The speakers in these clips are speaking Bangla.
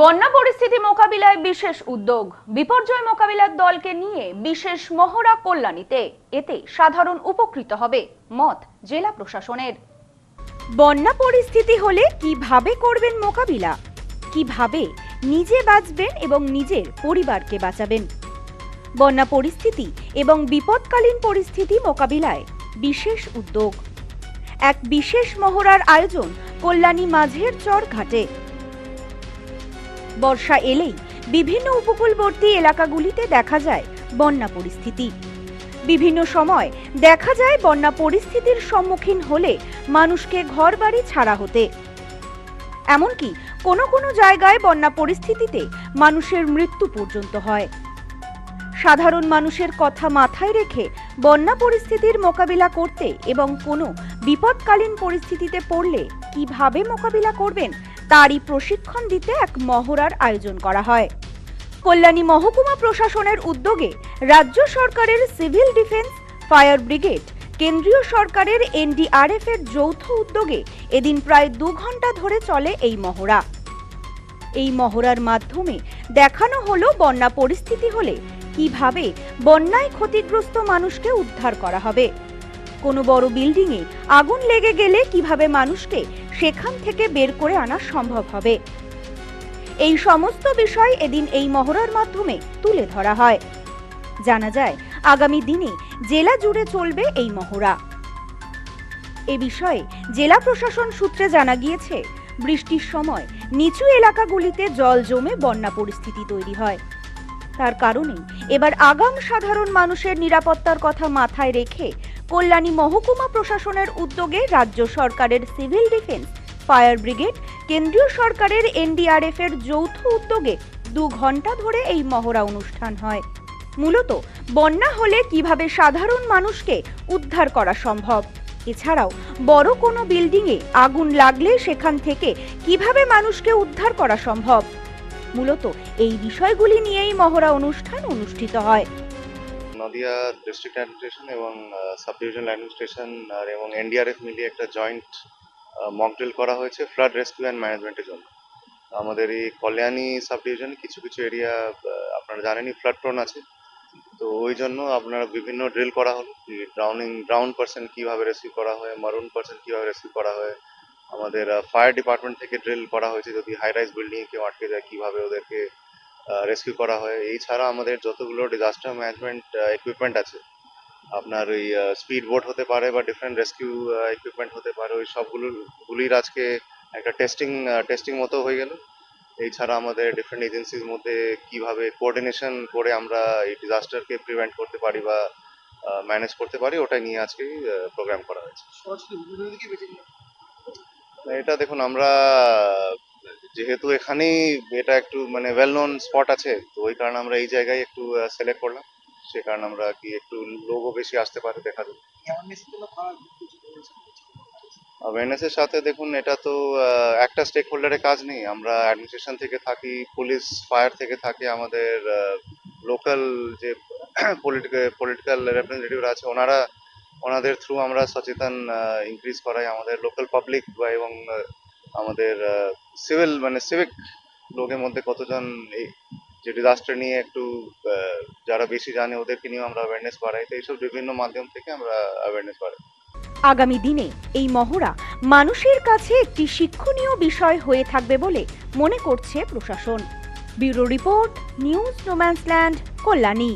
বন্যা পরিস্থিতি মোকাবিলায় বিশেষ উদ্যোগ। বিপর্যয় মোকাবিলার দলকে নিয়ে বিশেষ মহড়া কল্যাণীতে এতে সাধারণ উপকৃত হবে মত জেলা প্রশাসনের। বন্যা পরিস্থিতি হলে কীভাবে করবেন মোকাবিলা? কীভাবে নিজে বাঁচবেন এবং নিজের পরিবারকে বাঁচাবেন? বন্যা পরিস্থিতি এবং বিপদকালীন পরিস্থিতি মোকাবিলায় বিশেষ উদ্যোগ। এক বিশেষ মহড়ার আয়োজন কল্যাণী মাঝের চর ঘাটে বর্ষা এলেই বিভিন্ন উপকূলবর্তী এলাকাগুলিতে দেখা যায় বন্যা পরিস্থিতি। বিভিন্ন সময় দেখা যায় বন্যা পরিস্থিতির সম্মুখীন হলে মানুষকে ঘরবাড়ি ছাড়া হতে। এমনকি কোনো কোনো জায়গায় বন্যা পরিস্থিতিতে মানুষের মৃত্যু পর্যন্ত হয়। সাধারণ মানুষের কথা মাথায় রেখে বন্যা পরিস্থিতির মোকাবিলা করতে এবং কোনো বিপদকালীন পরিস্থিতিতে পড়লে কীভাবে মোকাবিলা করবেন তারই প্রশিক্ষণ দিতে এক মহড়ার আয়োজন করা হয়। কল্যাণী মহকুমা প্রশাসনের উদ্যোগে রাজ্য সরকারের সিভিল ডিফেন্স, ফায়ার ব্রিগেড, কেন্দ্রীয় সরকারের এনডিআরএফ এর যৌথ উদ্যোগে এদিন প্রায় দু ঘণ্টা ধরে চলে এই মহড়া। এই মহড়ার মাধ্যমে দেখানো হলো বন্যা পরিস্থিতি হলে কীভাবে বন্যায় ক্ষতিগ্রস্ত মানুষকে উদ্ধার করা হবে। কোনো বড় বিল্ডিংয়ে আগুন লেগে গেলে কীভাবে মানুষকে সেখান থেকে বের করে আনা সম্ভব হবে। এই সমস্ত বিষয় এদিন এই মহড়ার মাধ্যমে তুলে ধরা হয়। জানা যায়, আগামী দিনে জেলা জুড়ে চলবে এই মহড়া। এ বিষয়ে জেলা প্রশাসন সূত্রে জানা গিয়েছে, বৃষ্টির সময় নিচু এলাকাগুলিতে জল জমে বন্যা পরিস্থিতি তৈরি হয়। তার কারণেই এবার আগাম সাধারণ মানুষের নিরাপত্তার কথা মাথায় রেখে কল্যাণী মহকুমা প্রশাসনের উদ্যোগে রাজ্য সরকারের সিভিল ডিফেন্স, ফায়ার ব্রিগেড, কেন্দ্রীয় সরকারের এনডিআরএফ এর যৌথ উদ্যোগে দু ঘণ্টা ধরে এই মহড়া অনুষ্ঠান হয়। মূলত বন্যা হলে কীভাবে সাধারণ মানুষকে উদ্ধার করা সম্ভব? এছাড়াও বড় কোনো বিল্ডিংয়ে আগুন লাগলে সেখান থেকে কীভাবে মানুষকে উদ্ধার করা সম্ভব? মূলত এই বিষয়গুলি নিয়েই মহড়া অনুষ্ঠান অনুষ্ঠিত হয়। নদিয়া ডিস্ট্রিক্ট অ্যাডমিনিস্ট্রেশন এবং সাব ডিভিশনাল অ্যাডমিনিস্ট্রেশন আর এবং এনডিআরএফ মিলিয়ে একটা জয়েন্ট মক ড্রিল করা হয়েছে ফ্লাড রেস্কিউ অ্যান্ড ম্যানেজমেন্টের জন্য। আমাদের এই কল্যাণী সাব ডিভিশনে কিছু কিছু এরিয়া আপনারা জানেনই ফ্লাড প্রোন আছে। তো ওই জন্য আপনার বিভিন্ন ড্রিল করা হলো ড্রাউনিং ড্রাউন পার্সন কীভাবে রেস্কিউ করা হয় মারুন পার্সন কীভাবে রেস্কিউ করা হয়। আমাদের ফায়ার ডিপার্টমেন্ট থেকে ড্রিল করা হয়েছে যদি হাই রাইজ বিল্ডিং কেউ আটকে যায়, কীভাবে ওদেরকে রেস্কিউ করা হয়। এছাড়া আমাদের যতগুলো ডিজাস্টার ম্যানেজমেন্ট ইকুইপমেন্ট আছে আপনার ওই স্পিড বোট হতে পারে বা ডিফারেন্ট রেস্কিউ ইকুইপমেন্ট হতে পারে ওই সবগুলো গুলির আজকে একটা টেস্টিং টেস্টিং মতো হয়ে গেল। এছাড়া আমাদের ডিফারেন্ট এজেন্সির মধ্যে কীভাবে কোঅর্ডিনেশন করে আমরা এই ডিজাস্টারকে প্রিভেন্ট করতে পারি বা ম্যানেজ করতে পারি ওটাই নিয়ে আজকে প্রোগ্রাম করা হয়েছে। এটা দেখুন আমরা যেহেতু এখানেই এটা একটু মানে ওয়েল নোন স্পট আছে, তো ওই কারণে আমরা এই জায়গায় একটু সিলেক্ট করলাম। সে কারণে আমরা কি একটু লোকও বেশি আসতে পারে দেখা যাবে অ্যাওয়ারনেসের সাথে দেখুন, এটা তো একটা স্টেক হোল্ডারের কাজ নেই। আমরা অ্যাডমিনিস্ট্রেশন থেকে থাকি পুলিশ ফায়ার থেকে থাকে, আমাদের লোকাল যে পলিটিক্যাল পলিটিক্যাল রিপ্রেজেন্টেটিভ আছে, ওনারা, ওনাদের থ্রু আমরা সচেতন ইনক্রিজ করাই আমাদের লোকাল পাবলিক বা এবং আমাদের সিভিল মানে সিভিক লোকের মধ্যে কতজন এই যে ডিজাস্টার নিয়ে একটু যারা বেশি জানে ওদেরকে নিয়েও আমরা অ্যাওয়ারনেস বাড়াই। তো এইসব বিভিন্ন মাধ্যম থেকে আমরা অ্যাওয়ারনেস বাড়াই। আগামী দিনে এই মহড়া মানুষের কাছে একটি শিক্ষণীয় বিষয় হয়ে থাকবে বলে মনে করছে প্রশাসন। Bureau report news no man's land Kalyani.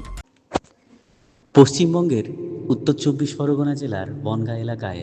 পশ্চিমবঙ্গের উত্তর চব্বিশ পরগনা জেলার বনগাঁ এলাকায়